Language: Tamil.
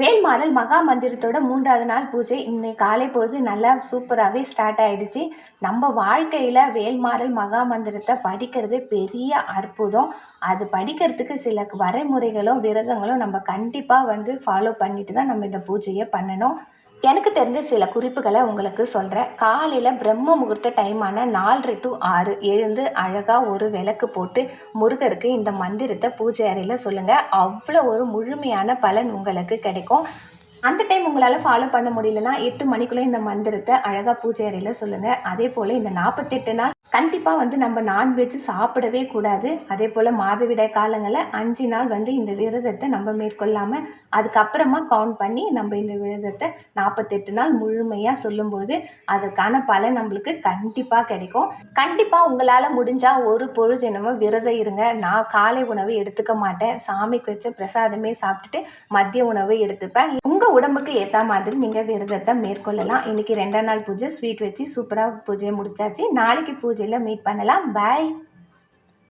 வேல்மாறல் மகா மந்திரத்தோட மூன்றாவது நாள் பூஜை. இன்னைக்கு காலை பொழுது நல்லா சூப்பராகவே ஸ்டார்ட் ஆகிடுச்சு நம்ம வாழ்க்கையில் வேல்மாறல் மகா மந்திரத்தை படிக்கிறது பெரிய அற்புதம். அது படிக்கிறதுக்கு சில வரைமுறைகளும் விரதங்களும் நம்ம கண்டிப்பாக வந்து ஃபாலோ பண்ணிட்டு தான் நம்ம இந்த பூஜையை பண்ணணும். எனக்கு தெரிஞ்ச சில குறிப்புகளை உங்களுக்கு சொல்கிறேன் காலையில் பிரம்ம முகூர்த்த டைமான நாலு டு ஆறு எழுந்து அழகாக ஒரு விளக்கு போட்டு முருகருக்கு இந்த மந்திரத்தை பூஜை அறையில் சொல்லுங்கள் அவ்வளோ ஒரு முழுமையான பலன் உங்களுக்கு கிடைக்கும். அந்த டைம் உங்களால் ஃபாலோ பண்ண முடியலன்னா எட்டு மணிக்குள்ளே இந்த மந்திரத்தை அழகாக பூஜை அறையில் சொல்லுங்கள் அதே போல் இந்த நாற்பத்தெட்டு நாள் கண்டிப்பாக வந்து நம்ம நான்வெஜ் சாப்பிடவே கூடாது. அதே போல் மாதவிடாய் காலங்களில் அஞ்சு நாள் வந்து இந்த விரதத்தை நம்ம மேற்கொள்ளாமல் அதுக்கப்புறமா கவுண்ட் பண்ணி நம்ம இந்த விரதத்தை நாற்பத்தெட்டு நாள் முழுமையாக சொல்லும்போது அதுக்கான பலன் நம்மளுக்கு கண்டிப்பாக கிடைக்கும். கண்டிப்பாக உங்களால் முடிஞ்சால் ஒரு பொழுது என்னமோ விரதம் இருங்க. நான் காலை உணவு எடுத்துக்க மாட்டேன். சாமிக்கு வச்ச பிரசாதமே சாப்பிட்டுட்டு மதிய உணவு எடுத்துப்பேன். உங்கள் உடம்புக்கு ஏற்ற மாதிரி நீங்கள் விரதத்தை மேற்கொள்ளலாம். இன்றைக்கி ரெண்டாம் நாள் பூஜை ஸ்வீட் வச்சு சூப்பராக பூஜையை முடிச்சாச்சு. நாளைக்கு பூஜையில் மீட் பண்ணலாம். பாய்